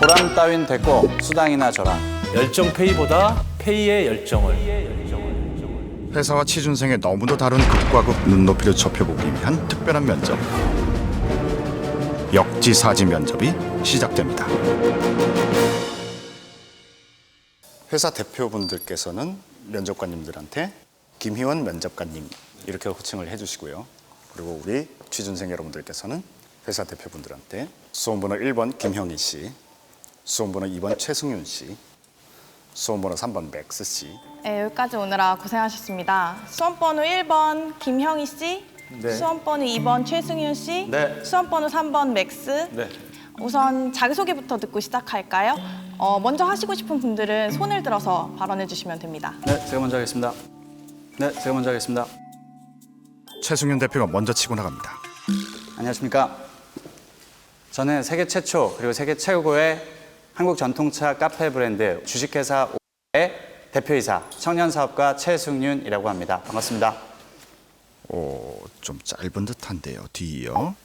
보람 따윈 됐고 수당이나 저랑 열정 페이보다 페이의 열정을 회사와 취준생의 너무도 다른 극과 극 눈높이를 좁혀보기 위한 특별한 면접 역지사지 면접이 시작됩니다. 회사 대표분들께서는 면접관님들한테 김희원 면접관님 이렇게 호칭을 해주시고요. 그리고 우리 취준생 여러분들께서는 회사 대표분들한테 수험번호 1번 김형희 씨, 수험번호 2번 최승윤 씨, 수험번호 3번 맥스 씨, 네, 여기까지 오느라 고생하셨습니다. 수험번호 1번 김형희 씨, 네. 수험번호 2번 최승윤 씨, 네. 수험번호 3번 맥스. 네. 우선 자기소개부터 듣고 시작할까요? 어, 먼저 하시고 싶은 분들은 손을 들어서 발언해 주시면 됩니다. 네 제가 먼저 하겠습니다 네 제가 먼저 하겠습니다 최승윤 대표가 먼저 치고 나갑니다. 안녕하십니까 저는 세계 최초 그리고 세계 최고의 한국 전통차 카페 브랜드 주식회사 의 대표이사 청년 사업가 최승윤이라고 합니다 반갑습니다 오, 좀 짧은 듯한데요. 뒤이요.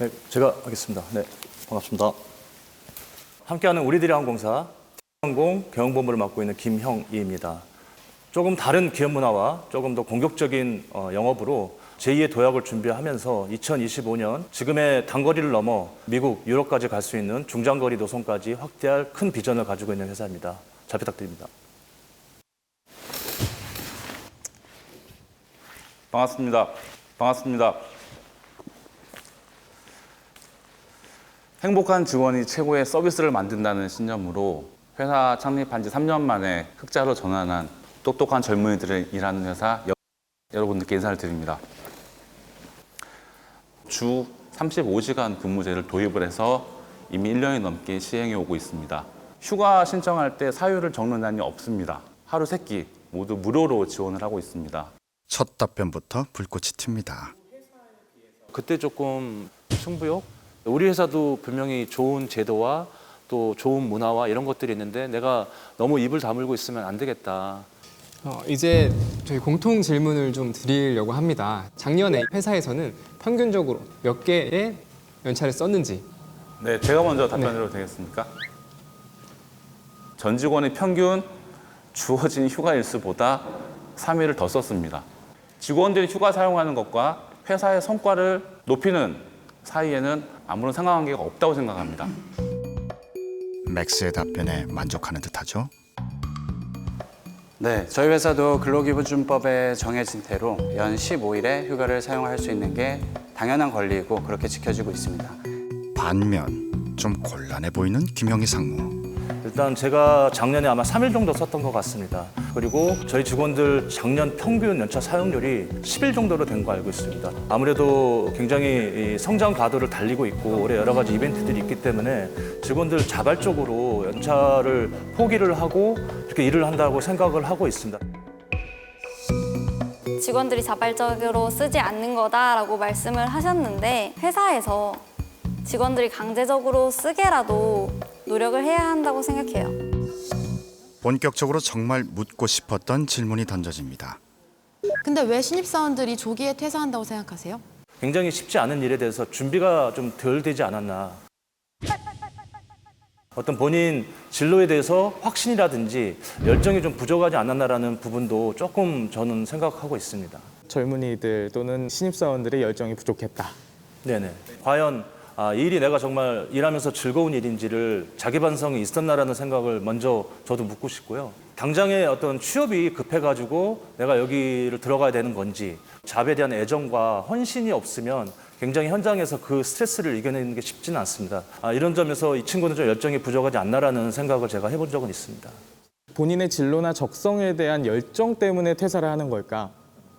네, 제가 하겠습니다. 네, 반갑습니다. 함께하는 우리들의 항공사 항공 경영본부를 맡고 있는 김형희입니다. 조금 다른 기업 문화와 조금 더 공격적인 어, 영업으로 제2의 도약을 준비하면서 2025년 지금의 단거리를 넘어 미국, 유럽까지 갈 수 있는 중장거리 노선까지 확대할 큰 비전을 가지고 있는 회사입니다. 잘 부탁드립니다. 반갑습니다. 반갑습니다. 행복한 직원이 최고의 서비스를 만든다는 신념으로 회사 창립한 지 3년 만에 흑자로 전환한 똑똑한 젊은이들을 일하는 회사 여- 여러분들께 인사를 드립니다. 주 35시간 근무제를 도입을 해서 이미 1년이 넘게 시행해 오고 있습니다. 휴가 신청할 때 사유를 적는 난이 없습니다. 하루 세 끼 모두 무료로 지원을 하고 있습니다. 첫 답변부터 불꽃이 튑니다. 그때 조금 승부욕? 우리 회사도 분명히 좋은 제도와 또 좋은 문화와 이런 것들이 있는데 내가 너무 입을 다물고 있으면 안 되겠다. 어, 이제 저희 공통 질문을 좀 드리려고 합니다. 작년에 회사에서는 평균적으로 몇 개의 연차를 썼는지 네, 제가 먼저 답변해도 되겠습니까? 전 직원의 평균 주어진 휴가 일수보다 3일을 더 썼습니다. 직원들이 휴가 사용하는 것과 회사의 성과를 높이는 사이에는 아무런 상관관계가 없다고 생각합니다. 맥스의 답변에 만족하는 듯하죠. 네, 저희 회사도 근로기준법에 정해진 대로 연 15일의 휴가를 사용할 수 있는 게 당연한 권리이고 그렇게 지켜지고 있습니다. 반면 좀 곤란해 보이는 김형희 상무. 일단 제가 작년에 아마 3일 정도 썼던 것 같습니다. 그리고 저희 직원들 작년 평균 연차 사용률이 10일 정도로 된 거 알고 있습니다. 아무래도 굉장히 이 성장 가도를 달리고 있고 올해 여러 가지 이벤트들이 있기 때문에 직원들 자발적으로 연차를 포기를 하고 이렇게 일을 한다고 생각을 하고 있습니다. 직원들이 자발적으로 쓰지 않는 거다라고 말씀을 하셨는데 회사에서 직원들이 강제적으로 쓰게라도 노력을 해야 한다고 생각해요. 본격적으로 정말 묻고 싶었던 질문이 던져집니다. 근데 왜 신입사원들이 조기에 퇴사한다고 생각하세요? 굉장히 쉽지 않은 일에 대해서 준비가 좀 덜 되지 않았나. 어떤 본인 진로에 대해서 확신이라든지 열정이 좀 부족하지 않았나라는 부분도 조금 저는 생각하고 있습니다. 젊은이들 또는 신입사원들의 열정이 부족했다. 네네. 과연 아, 이 일이 내가 정말 일하면서 즐거운 일인지를 자기 반성이 있었나라는 생각을 먼저 저도 묻고 싶고요. 당장의 어떤 취업이 급해가지고 내가 여기를 들어가야 되는 건지 잡에 대한 애정과 헌신이 없으면 굉장히 현장에서 그 스트레스를 이겨내는 게 쉽지는 않습니다. 아, 이런 점에서 이 친구는 좀 열정이 부족하지 않나라는 생각을 제가 해본 적은 있습니다. 본인의 진로나 적성에 대한 열정 때문에 퇴사를 하는 걸까?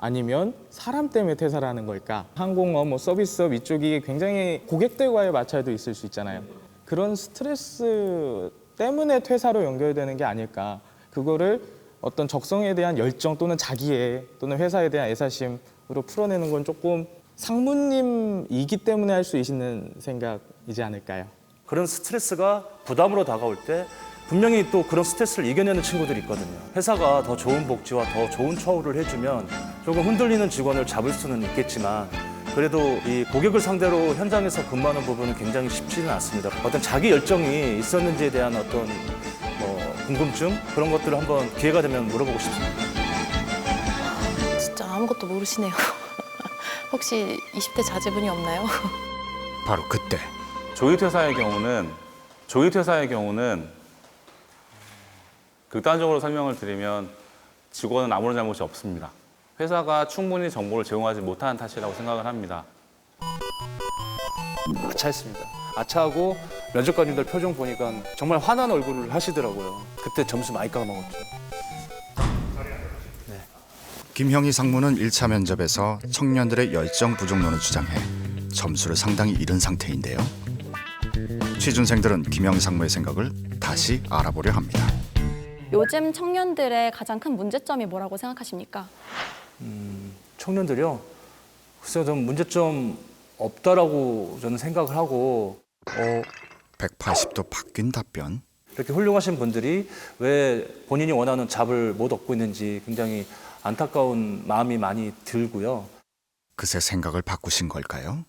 아니면 사람 때문에 퇴사를 하는 걸까? 항공업, 뭐 서비스업 이쪽이 굉장히 고객들과의 마찰도 있을 수 있잖아요. 그런 스트레스 때문에 퇴사로 연결되는 게 아닐까? 그거를 어떤 적성에 대한 열정 또는 자기의 또는 회사에 대한 애사심으로 풀어내는 건 조금 상무님이기 때문에 할 수 있는 생각이지 않을까요? 그런 스트레스가 부담으로 다가올 때 분명히 또 그런 스트레스를 이겨내는 친구들이 있거든요. 회사가 더 좋은 복지와 더 좋은 처우를 해주면 조금 흔들리는 직원을 잡을 수는 있겠지만 그래도 이 고객을 상대로 현장에서 근무하는 부분은 굉장히 쉽지는 않습니다. 어떤 자기 열정이 있었는지에 대한 어떤 뭐 궁금증 그런 것들을 한번 기회가 되면 물어보고 싶습니다. 진짜 아무것도 모르시네요. 혹시 20대 자제분이 없나요? 바로 그때 조기 퇴사의 경우는 조기 퇴사의 경우는 극단적으로 설명을 드리면 직원은 아무런 잘못이 없습니다. 회사가 충분히 정보를 제공하지 못하는 탓이라고 생각을 합니다. 아차했습니다. 아차하고 면접관님들 표정 보니까 정말 화난 얼굴을 하시더라고요. 그때 점수 많이 까먹었죠. 김형희 상무는 1차 면접에서 청년들의 열정 부족론을 주장해 점수를 상당히 잃은 상태인데요. 취준생들은 김형희 상무의 생각을 다시 알아보려 합니다. 요즘 청년들의 가장 큰 문제점이 뭐라고 생각하십니까? 청년들이요. 글쎄요, 좀 문제점 없다라고 저는 생각을 하고 어, 180도 바뀐 답변. 이렇게 훌륭하신 분들이 왜 본인이 원하는 잡을 못 얻고 있는지 굉장히 안타까운 마음이 많이 들고요. 그새 생각을 바꾸신 걸까요?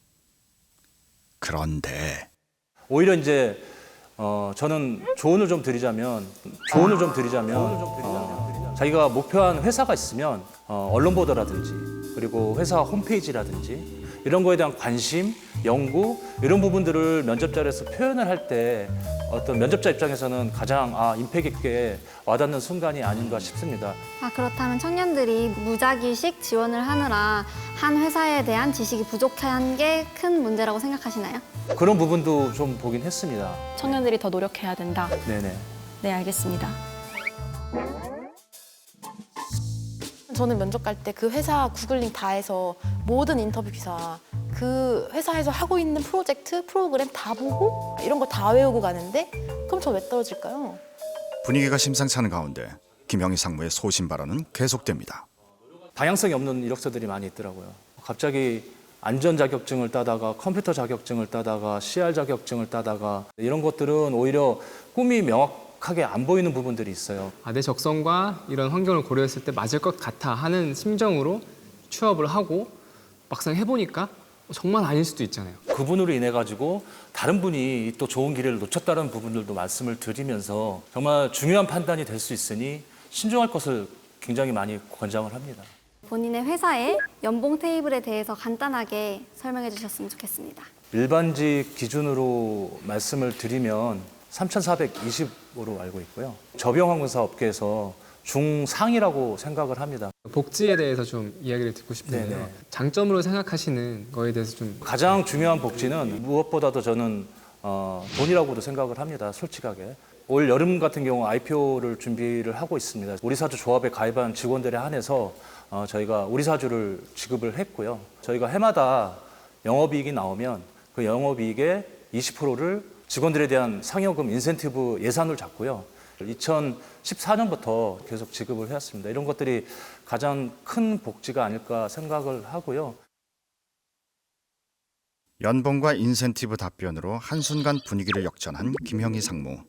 그런데 오히려 이제 어, 저는 조언을 좀 드리자면 조언을 좀 드리자면 어, 자기가 목표한 회사가 있으면 어, 언론 보도라든지 그리고 회사 홈페이지라든지 이런 거에 대한 관심, 연구 이런 부분들을 면접 자리에서 표현을 할 때 어떤 면접자 입장에서는 가장 아 임팩 있게 와닿는 순간이 아닌가 싶습니다. 아, 그렇다면 청년들이 무작위식 지원을 하느라 한 회사에 대한 지식이 부족한 게 큰 문제라고 생각하시나요? 그런 부분도 좀 보긴 했습니다. 청년들이 더 노력해야 된다. 네네. 네, 알겠습니다. 저는 면접 갈 때 그 회사 구글링 다 해서 모든 인터뷰 기사 그 회사에서 하고 있는 프로젝트, 프로그램 다 보고 이런 거 다 외우고 가는데 그럼 저 왜 떨어질까요? 분위기가 심상치 않은 가운데 김형희 상무의 소신 발언은 계속됩니다. 다양성이 없는 이력서들이 많이 있더라고요. 갑자기 안전 자격증을 따다가 컴퓨터 자격증을 따다가 CR 자격증을 따다가 이런 것들은 오히려 꿈이 명확하게 안 보이는 부분들이 있어요. 아, 내 적성과 이런 환경을 고려했을 때 맞을 것 같아 하는 심정으로 취업을 하고 막상 해보니까 정말 아닐 수도 있잖아요. 그분으로 인해 가지고 다른 분이 또 좋은 기회를 놓쳤다는 부분들도 말씀을 드리면서 정말 중요한 판단이 될 수 있으니 신중할 것을 굉장히 많이 권장을 합니다. 본인의 회사의 연봉 테이블에 대해서 간단하게 설명해 주셨으면 좋겠습니다. 일반직 기준으로 말씀을 드리면 3,420으로 알고 있고요. 저병항공사 업계에서 중상이라고 생각을 합니다. 복지에 대해서 좀 이야기를 듣고 싶은데요. 네네. 장점으로 생각하시는 거에 대해서 좀 가장 중요한 복지는 무엇보다도 저는 어, 돈이라고도 생각을 합니다. 솔직하게. 올 여름 같은 경우 IPO를 준비를 하고 있습니다. 우리사주 조합에 가입한 직원들에 한해서 어, 저희가 우리사주를 지급을 했고요. 저희가 해마다 영업이익이 나오면 그 영업이익의 20%를 직원들에 대한 상여금 인센티브 예산을 잡고요. 2014년부터 계속 지급을 해왔습니다. 이런 것들이 가장 큰 복지가 아닐까 생각을 하고요. 연봉과 인센티브 답변으로 한순간 분위기를 역전한 김형희 상무.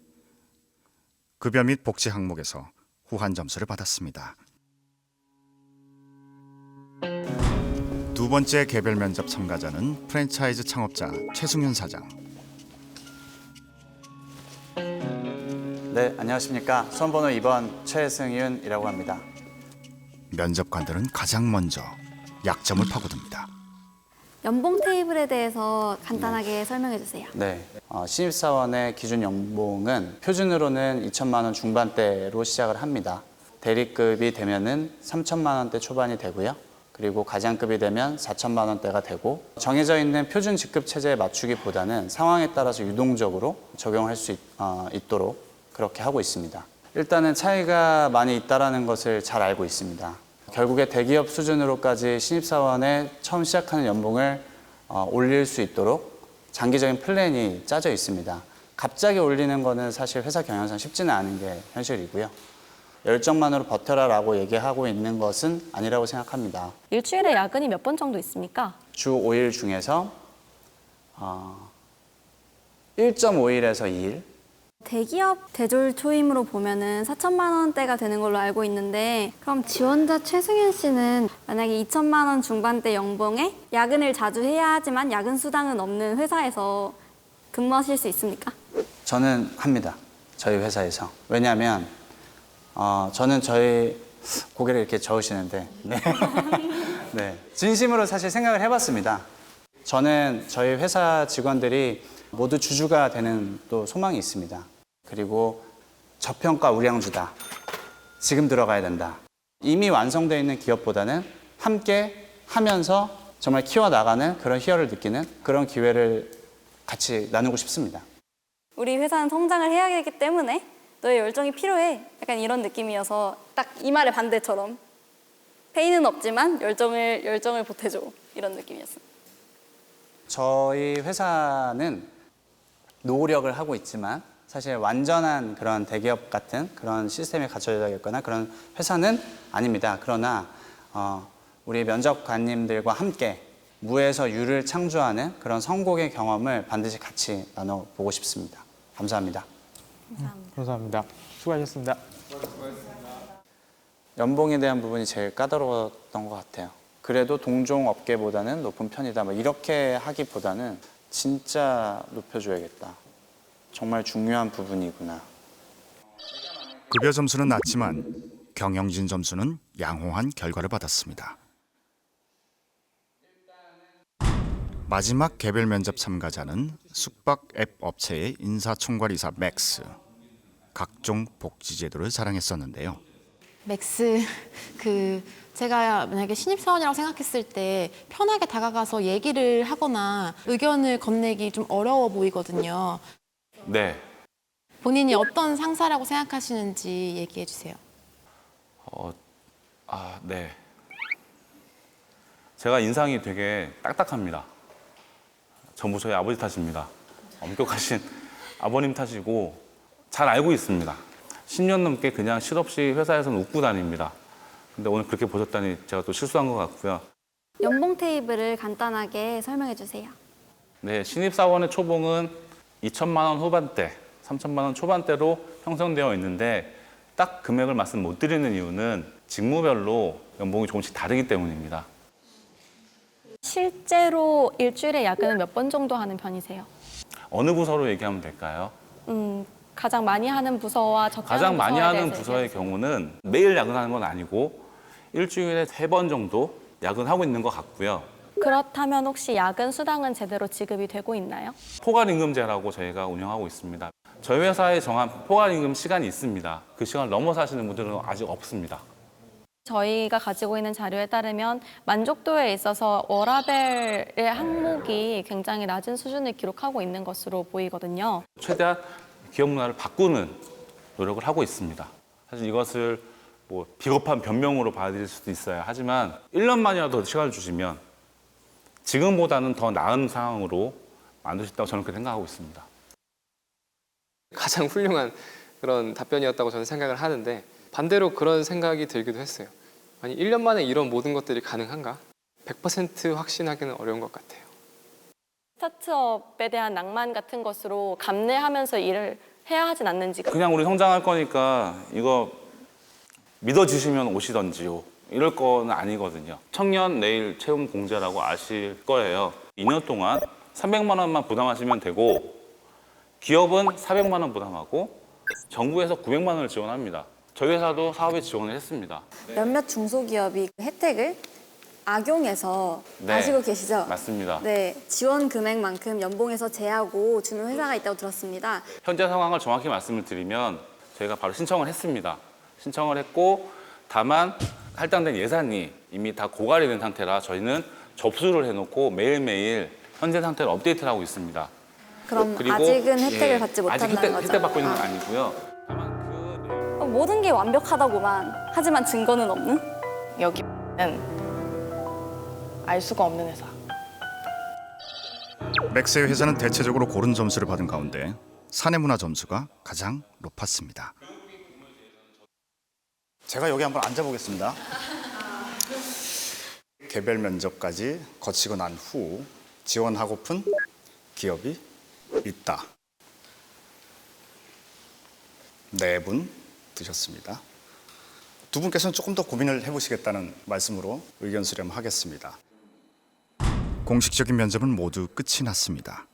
급여 및 복지 항목에서 후한 점수를 받았습니다. 두 번째 개별 면접 참가자는 프랜차이즈 창업자 최승윤 사장. 네, 안녕하십니까. 수험번호 2번 최승윤이라고 합니다. 면접관들은 가장 먼저 약점을 파고듭니다. 연봉 테이블에 대해서 간단하게 설명해 주세요. 네, 어, 신입사원의 기준 연봉은 표준으로는 2천만 원 중반대로 시작을 합니다. 대리급이 되면은 3천만 원대 초반이 되고요. 그리고 가장급이 되면 4천만 원대가 되고 정해져 있는 표준 직급 체제에 맞추기보다는 상황에 따라서 유동적으로 적용할 수 있, 어, 있도록 그렇게 하고 있습니다. 일단은 차이가 많이 있다라는 것을 잘 알고 있습니다. 결국에 대기업 수준으로까지 신입사원의 처음 시작하는 연봉을 어, 올릴 수 있도록 장기적인 플랜이 짜져 있습니다. 갑자기 올리는 거는 사실 회사 경영상 쉽지는 않은 게 현실이고요. 열정만으로 버텨라라고 얘기하고 있는 것은 아니라고 생각합니다. 일주일에 야근이 몇 번 정도 있습니까? 주 5일 중에서 어, 1.5일에서 2일 대기업 대졸 초임으로 보면은 4천만 원대가 되는 걸로 알고 있는데 그럼 지원자 최승현 씨는 만약에 2천만 원 중반대 연봉에 야근을 자주 해야 하지만 야근 수당은 없는 회사에서 근무하실 수 있습니까? 저는 합니다. 저희 회사에서. 왜냐하면 어, 저는 저희 고개를 이렇게 저으시는데 네. 네. 진심으로 사실 생각을 해봤습니다. 저는 저희 회사 직원들이 모두 주주가 되는 또 소망이 있습니다. 그리고 저평가 우량주다. 지금 들어가야 된다. 이미 완성되어 있는 기업보다는 함께 하면서 정말 키워나가는 그런 희열을 느끼는 그런 기회를 같이 나누고 싶습니다. 우리 회사는 성장을 해야 되기 때문에 너의 열정이 필요해. 약간 이런 느낌이어서 딱 이 말의 반대처럼 페이는 없지만 열정을 열정을 보태줘 이런 느낌이었어. 저희 회사는 노력을 하고 있지만 사실 완전한 그런 대기업 같은 그런 시스템이 갖춰져 있거나 그런 회사는 아닙니다. 그러나 어, 우리 면접관님들과 함께 무에서 유를 창조하는 그런 성공의 경험을 반드시 같이 나눠보고 싶습니다. 감사합니다. 감사합니다. 수고하셨습니다. 연봉에 대한 부분이 제일 까다로웠던 것 같아요. 그래도 동종 업계보다는 높은 편이다. 뭐 이렇게 하기보다는 진짜 높여줘야겠다. 정말 중요한 부분이구나. 급여 점수는 낮지만 경영진 점수는 양호한 결과를 받았습니다. 마지막 개별 면접 참가자는 숙박 앱 업체의 인사총괄이사 맥스. 각종 복지 제도를 자랑했었는데요. 맥스 그 제가 만약에 신입사원이라고 생각했을 때 편하게 다가가서 얘기를 하거나 의견을 건네기 좀 어려워 보이거든요. 네. 본인이 어떤 상사라고 생각하시는지 얘기해 주세요. 어, 아, 네. 제가 인상이 되게 딱딱합니다. 전부 저희 아버지 탓입니다. 엄격하신 아버님 탓이고 잘 알고 있습니다. 10년 넘게 그냥 실없이 회사에서는 웃고 다닙니다. 근데 오늘 그렇게 보셨다니 제가 또 실수한 것 같고요. 연봉 테이블을 간단하게 설명해 주세요. 네, 신입사원의 초봉은 2천만 원 후반대, 3천만 원 초반대로 형성되어 있는데 딱 금액을 말씀 못 드리는 이유는 직무별로 연봉이 조금씩 다르기 때문입니다. 실제로 일주일에 야근을 몇번 정도 하는 편이세요? 어느 부서로 얘기하면 될까요? 음, 가장 많이 하는 부서와 적게 가장 하는 많이 부서에 하는 대해서 부서의 얘기해 주세요. 경우는 매일 야근하는 건 아니고 일주일에 세 번 정도 야근하고 있는 것 같고요. 그렇다면 혹시 야근 수당은 제대로 지급이 되고 있나요? 포괄임금제라고 저희가 운영하고 있습니다. 저희 회사에 정한 포괄임금 시간이 있습니다. 그 시간을 넘어서 하시는 분들은 아직 없습니다. 저희가 가지고 있는 자료에 따르면 만족도에 있어서 워라벨의 항목이 굉장히 낮은 수준을 기록하고 있는 것으로 보이거든요. 최대한 기업 문화를 바꾸는 노력을 하고 있습니다. 사실 이것을 뭐 비겁한 변명으로 받아들일 수도 있어요. 하지만 1년만이라도 시간을 주시면 지금보다는 더 나은 상황으로 만들 수 있다고 저는 그렇게 생각하고 있습니다. 가장 훌륭한 그런 답변이었다고 저는 생각을 하는데 반대로 그런 생각이 들기도 했어요. 아니 1년 만에 이런 모든 것들이 가능한가? 100% 확신하기는 어려운 것 같아요. 스타트업에 대한 낭만 같은 것으로 감내하면서 일을 해야 하진 않는지 그냥 우리 성장할 거니까 이거 믿어주시면 오시던지요. 이럴 거는 아니거든요. 청년 내일 채용 공제라고 아실 거예요. 2년 동안 300만 원만 부담하시면 되고 기업은 400만 원 부담하고 정부에서 900만 원을 지원합니다. 저희 회사도 사업에 지원을 했습니다. 몇몇 중소기업이 그 혜택을 악용해서 네. 아시고 계시죠? 맞습니다. 네, 지원 금액만큼 연봉에서 제하고 주는 회사가 있다고 들었습니다. 현재 상황을 정확히 말씀을 드리면 저희가 바로 신청을 했습니다. 신청을 했고 다만 할당된 예산이 이미 다 고갈이 된 상태라 저희는 접수를 해놓고 매일매일 현재 상태를 업데이트를 하고 있습니다. 그럼 그리고 아직은 혜택을 예, 받지 아직 못한다는 혜택, 거죠? 혜택 받고 있는 건 아. 아니고요. 다만 그 모든 게 완벽하다고만 하지만 증거는 없는? 여기는 알 수가 없는 회사. 맥스의 회사는 대체적으로 고른 점수를 받은 가운데 사내 문화 점수가 가장 높았습니다. 제가 여기 한번 앉아보겠습니다. 개별 면접까지 거치고 난 후 지원하고픈 기업이 있다. 네 분 드셨습니다. 두 분께서는 조금 더 고민을 해보시겠다는 말씀으로 의견 수렴하겠습니다. 공식적인 면접은 모두 끝이 났습니다.